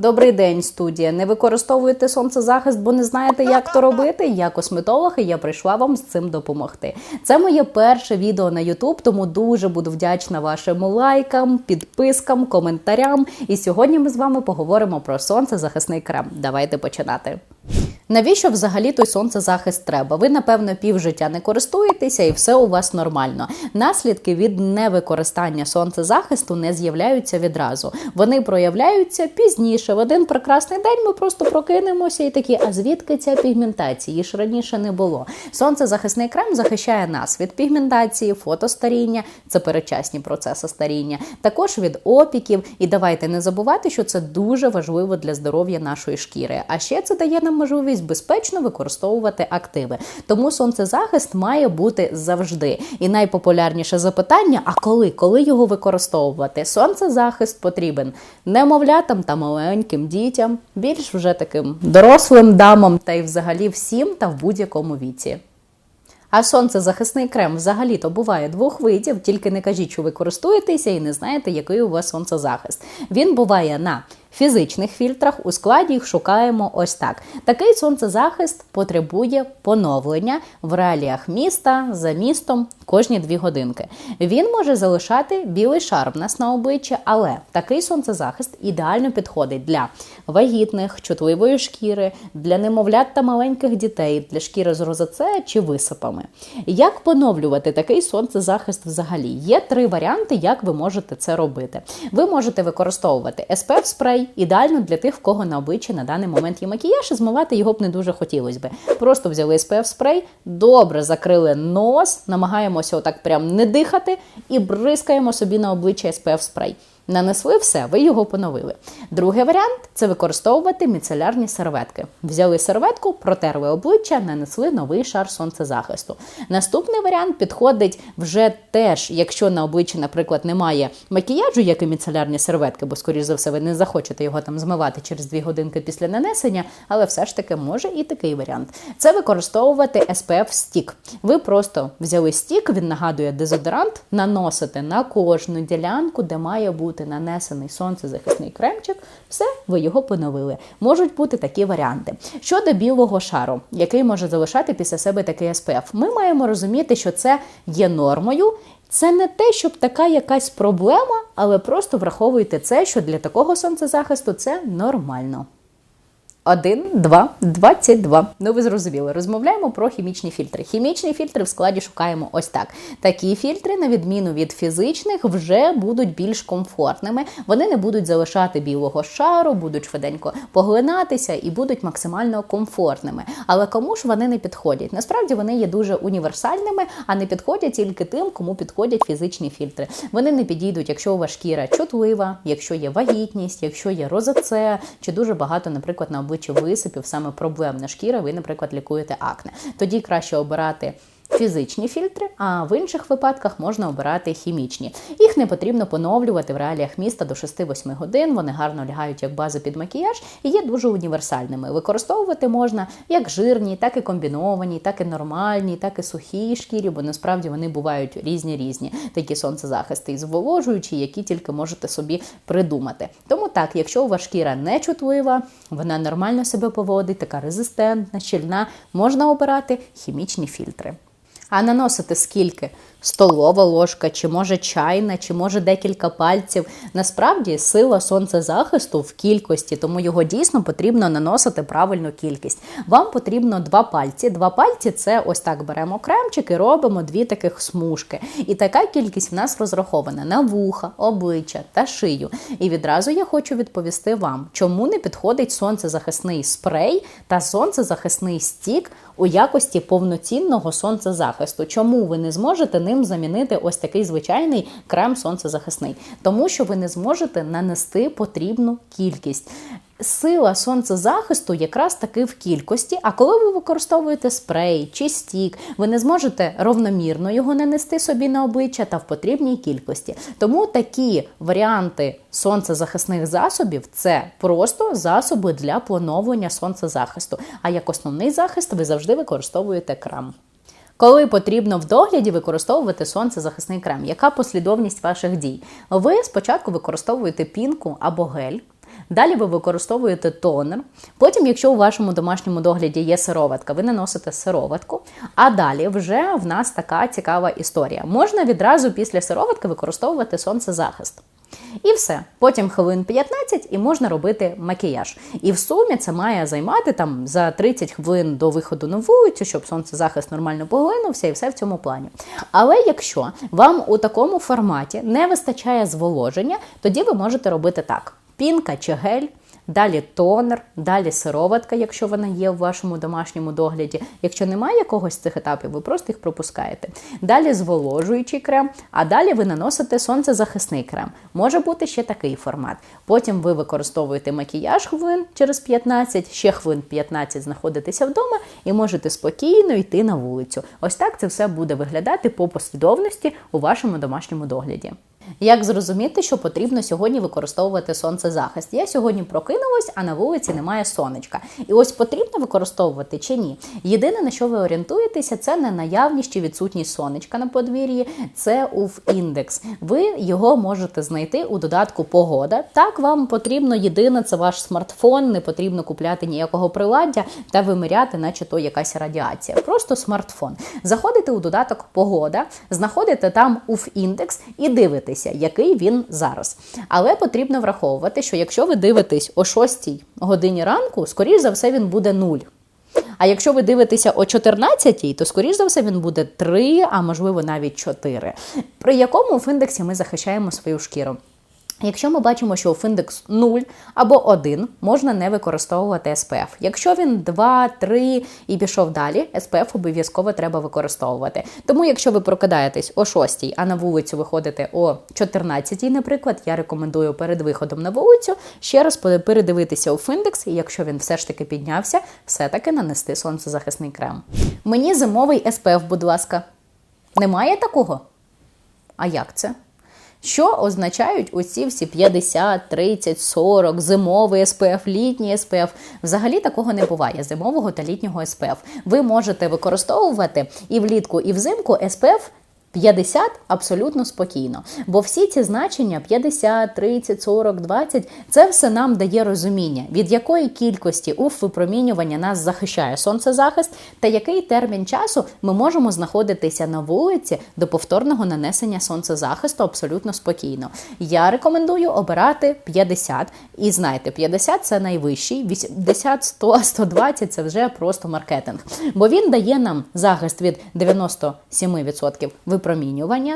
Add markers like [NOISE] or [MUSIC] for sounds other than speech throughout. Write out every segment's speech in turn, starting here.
Добрий день, студія. Не використовуєте сонцезахист, бо не знаєте, як то робити. Я косметолог, і я прийшла вам з цим допомогти. Це моє перше відео на YouTube, тому дуже буду вдячна вашим лайкам, підпискам, коментарям. І сьогодні ми з вами поговоримо про сонцезахисний крем. Давайте починати. Навіщо взагалі той сонцезахист треба? Ви, напевно, півжиття не користуєтеся і все у вас нормально. Наслідки від невикористання сонцезахисту не з'являються відразу. Вони проявляються пізніше. В один прекрасний день ми просто прокинемося і такі, а звідки ця пігментація? Її ж раніше не було. Сонцезахисний крем захищає нас від пігментації, фотостаріння, це передчасні процеси старіння, також від опіків. І давайте не забувати, що це дуже важливо для здоров'я нашої шкіри. А ще це дає нам можливість безпечно використовувати активи. Тому сонцезахист має бути завжди. І найпопулярніше запитання: а коли? Коли його використовувати? Сонцезахист потрібен немовлятам та маленьким дітям, більш вже таким дорослим дамам та й взагалі всім та в будь-якому віці. А сонцезахисний крем взагалі-то буває двох видів, тільки не кажіть, що ви користуєтеся і не знаєте, який у вас сонцезахист. Він буває на фізичних фільтрах, у складі їх шукаємо ось так. Такий сонцезахист потребує поновлення в реаліях міста за містом кожні дві годинки. Він може залишати білий шар в нас на обличчі, але такий сонцезахист ідеально підходить для вагітних, чутливої шкіри, для немовлят та маленьких дітей, для шкіри з розоцея чи висипами. Як поновлювати такий сонцезахист взагалі? Є три варіанти, як ви можете це робити. Ви можете використовувати SPF спрей, ідеально для тих, в кого на обличчі на даний момент є макіяж, і змивати його б не дуже хотілося би. Просто взяли SPF спрей, добре закрили нос, намагаємося отак прям не дихати і бризкаємо собі на обличчя SPF спрей. Нанесли все, ви його поновили. Другий варіант це використовувати міцелярні серветки. Взяли серветку, протерли обличчя, нанесли новий шар сонцезахисту. Наступний варіант підходить вже теж, якщо на обличчі, наприклад, немає макіяжу, як і міцелярні серветки, бо, скоріш за все, ви не захочете його там змивати через 2 годинки після нанесення, але все ж таки може і такий варіант. Це використовувати SPF стік. Ви просто взяли стік, він нагадує дезодорант, наносите на кожну ділянку, де має бути бути нанесений сонцезахисний кремчик, все, ви його поновили. Можуть бути такі варіанти. Щодо білого шару, який може залишати після себе такий СПФ, ми маємо розуміти, що це є нормою. Це не те, щоб така якась проблема, але просто враховуйте це, що для такого сонцезахисту це нормально. 1, 2, 22. Ну, ви зрозуміли, розмовляємо про хімічні фільтри. Хімічні фільтри в складі шукаємо ось так. Такі фільтри, на відміну від фізичних, вже будуть більш комфортними. Вони не будуть залишати білого шару, будуть швиденько поглинатися і будуть максимально комфортними. Але кому ж вони не підходять? Насправді вони є дуже універсальними, а не підходять тільки тим, кому підходять фізичні фільтри. Вони не підійдуть, якщо у вас шкіра чутлива, якщо є вагітність, якщо є розоце, чи дуже багато, наприклад, на обличчі висипів, саме проблемна шкіра, ви, наприклад, лікуєте акне. Тоді краще обирати фізичні фільтри, а в інших випадках можна обирати хімічні. Їх не потрібно поновлювати в реаліях міста до 6-8 годин. Вони гарно лягають як база під макіяж і є дуже універсальними. Використовувати можна як жирні, так і комбіновані, так і нормальні, так і сухі шкірі, бо насправді вони бувають різні різні. Такі сонцезахисти і зволожуючі, які тільки можете собі придумати. Тому так, якщо у вас шкіра не чутлива, вона нормально себе поводить, така резистентна, щільна, можна обирати хімічні фільтри. А наносити скільки? Столова ложка, чи може чайна, чи може декілька пальців. Насправді сила сонцезахисту в кількості, тому його дійсно потрібно наносити правильну кількість. Вам потрібно два пальці. Два пальці це ось так беремо кремчик і робимо дві таких смужки. І така кількість в нас розрахована на вуха, обличчя та шию. І відразу я хочу відповісти вам, чому не підходить сонцезахисний спрей та сонцезахисний стік у якості повноцінного сонцезахисту. Чому ви не зможете ним замінити ось такий звичайний крем сонцезахисний? Тому що ви не зможете нанести потрібну кількість. Сила сонцезахисту якраз таки в кількості. А коли ви використовуєте спрей чи стік, ви не зможете ровномірно його нанести собі на обличчя та в потрібній кількості. Тому такі варіанти сонцезахисних засобів це просто засоби для поновлення сонцезахисту. А як основний захист ви завжди використовуєте крем. Коли потрібно в догляді використовувати сонцезахисний крем, яка послідовність ваших дій? Ви спочатку використовуєте пінку або гель. Далі ви використовуєте тонер. Потім, якщо у вашому домашньому догляді є сироватка, ви наносите сироватку. А далі вже в нас така цікава історія. Можна відразу після сироватки використовувати сонцезахист. І все. Потім хвилин 15 і можна робити макіяж. І в сумі це має займати там за 30 хвилин до виходу на вулицю, щоб сонцезахист нормально поглинувся, і все в цьому плані. Але якщо вам у такому форматі не вистачає зволоження, тоді ви можете робити так: пінка чи гель. Далі тонер, далі сироватка, якщо вона є в вашому домашньому догляді. Якщо немає якогось з цих етапів, ви просто їх пропускаєте. Далі зволожуючий крем, а далі ви наносите сонцезахисний крем. Може бути ще такий формат. Потім ви використовуєте макіяж хвилин через 15, ще хвилин 15 знаходитеся вдома і можете спокійно йти на вулицю. Ось так це все буде виглядати по послідовності у вашому домашньому догляді. Як зрозуміти, що потрібно сьогодні використовувати сонцезахист? Я сьогодні прокинулась, а на вулиці немає сонечка. І ось потрібно використовувати чи ні? Єдине, на що ви орієнтуєтеся, це не наявність чи відсутність сонечка на подвір'ї, це УВ індекс. Ви його можете знайти у додатку Погода. Так, вам потрібно єдине, це ваш смартфон, не потрібно купляти ніякого приладдя та виміряти, наче то якась радіація. Просто смартфон. Заходите у додаток Погода, знаходите там УВ індекс і дивитесь дивитися, який він зараз. Але потрібно враховувати, що якщо ви дивитесь о 6 годині ранку, скоріш за все він буде 0. А якщо ви дивитеся о 14, то скоріш за все він буде 3, а можливо навіть 4. При якому в індексі ми захищаємо свою шкіру. Якщо ми бачимо, що індекс 0 або 1, можна не використовувати SPF. Якщо він 2, 3 і пішов далі, SPF обов'язково треба використовувати. Тому, якщо ви прокидаєтесь о 6, а на вулицю виходите о 14, наприклад, я рекомендую перед виходом на вулицю ще раз передивитися у індекс, і якщо він все ж таки піднявся, все-таки нанести сонцезахисний крем. Мені зимовий SPF, будь ласка. Немає такого? А як це? Що означають оці всі 50, 30, 40, зимовий СПФ, літній СПФ? Взагалі такого не буває зимового та літнього СПФ. Ви можете використовувати і влітку, і взимку СПФ 50 абсолютно спокійно. Бо всі ці значення 50, 30, 40, 20 це все нам дає розуміння, від якої кількості УФ випромінювання нас захищає сонцезахист, та який термін часу ми можемо знаходитися на вулиці до повторного нанесення сонцезахисту абсолютно спокійно. Я рекомендую обирати 50. І знаєте, 50 це найвищий, 80, 100, 120 це вже просто маркетинг. Бо він дає нам захист від 97% випромінювання,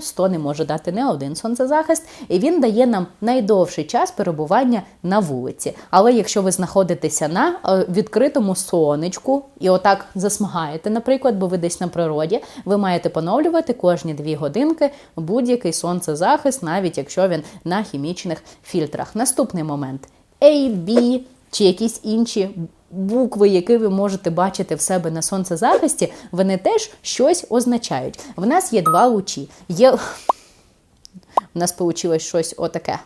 100 не може дати не один сонцезахист, і він дає нам найдовший час перебування на вулиці. Але якщо ви знаходитеся на е, відкритому сонечку і отак засмагаєте, наприклад, бо ви десь на природі, ви маєте поновлювати кожні дві годинки будь-який сонцезахист, навіть якщо він на хімічних фільтрах. Наступний момент A, B чи якісь інші букви, які ви можете бачити в себе на сонцезахисті, вони теж щось означають. В нас є два лучі. Є... [LAUGHS] У нас вийшло щось отаке.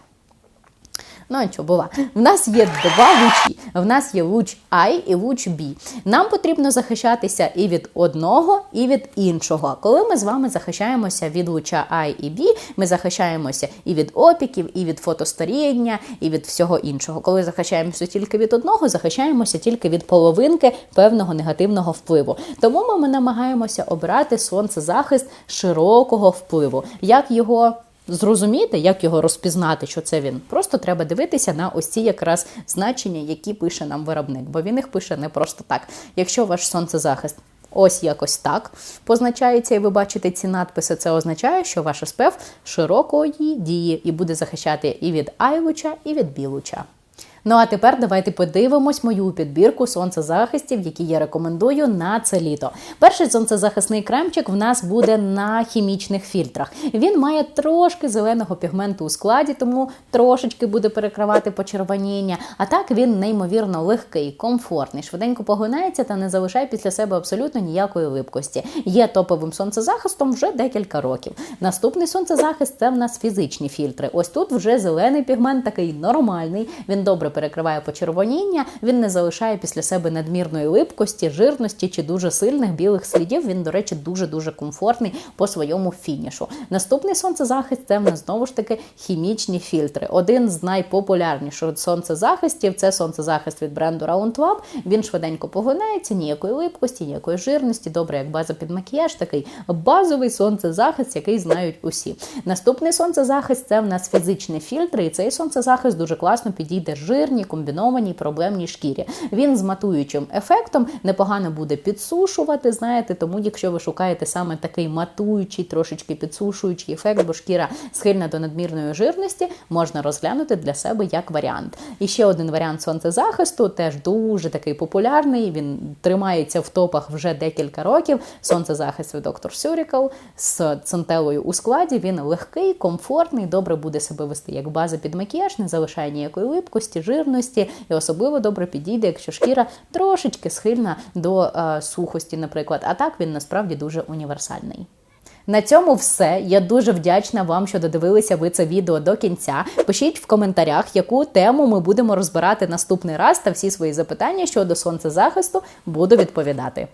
Ну, нічого, бува. В нас є два лучі. В нас є луч I і луч B. Нам потрібно захищатися і від одного, і від іншого. Коли ми з вами захищаємося від луча I і B, ми захищаємося і від опіків, і від фотостаріння, і від всього іншого. Коли захищаємося тільки від одного, захищаємося тільки від половинки певного негативного впливу. Тому ми намагаємося обирати сонцезахист широкого впливу. Як його зрозуміти, як його розпізнати, що це він. Просто треба дивитися на ось ці якраз значення, які пише нам виробник, бо він їх пише не просто так. Якщо ваш сонцезахист. Ось якось так позначається, і ви бачите ці надписи. Це означає, що ваш СПФ широкої дії і буде захищати і від айвуча, і від білуча. Ну а тепер давайте подивимось мою підбірку сонцезахистів, які я рекомендую на це літо. Перший сонцезахисний кремчик в нас буде на хімічних фільтрах. Він має трошки зеленого пігменту у складі, тому трошечки буде перекривати почервоніння. А так він неймовірно легкий, комфортний, швиденько погинається та не залишає після себе абсолютно ніякої липкості. Є топовим сонцезахистом вже декілька років. Наступний сонцезахист це в нас фізичні фільтри. Ось тут вже зелений пігмент такий нормальний. Він добре перекриває почервоніння, він не залишає після себе надмірної липкості, жирності чи дуже сильних білих слідів. Він, до речі, дуже дуже комфортний по своєму фінішу. Наступний сонцезахист це в нас знову ж таки хімічні фільтри. Один з найпопулярніших сонцезахистів це сонцезахист від бренду Roundlab. Він швиденько погонається, ніякої липкості, ніякої жирності. Добре, як база під макіяж, такий базовий сонцезахист, який знають усі. Наступний сонцезахист це в нас фізичні фільтри, і цей сонцезахист дуже класно підійде жирній, комбінованій проблемній шкірі. Він з матуючим ефектом непогано буде підсушувати. Знаєте, тому якщо ви шукаєте саме такий матуючий, трошечки підсушуючий ефект, бо шкіра схильна до надмірної жирності, можна розглянути для себе як варіант. І ще один варіант сонцезахисту, теж дуже такий популярний. Він тримається в топах вже декілька років. Сонцезахист від Dr. Surgical з центелою у складі. Він легкий, комфортний, добре буде себе вести як база під макіяж, не залишає ніякої липкості, жирності, і особливо добре підійде, якщо шкіра трошечки схильна до е, сухості, наприклад. А так він насправді дуже універсальний. На цьому все. Я дуже вдячна вам, що додивилися ви це відео до кінця. Пишіть в коментарях, яку тему ми будемо розбирати наступний раз, та всі свої запитання щодо сонцезахисту буду відповідати.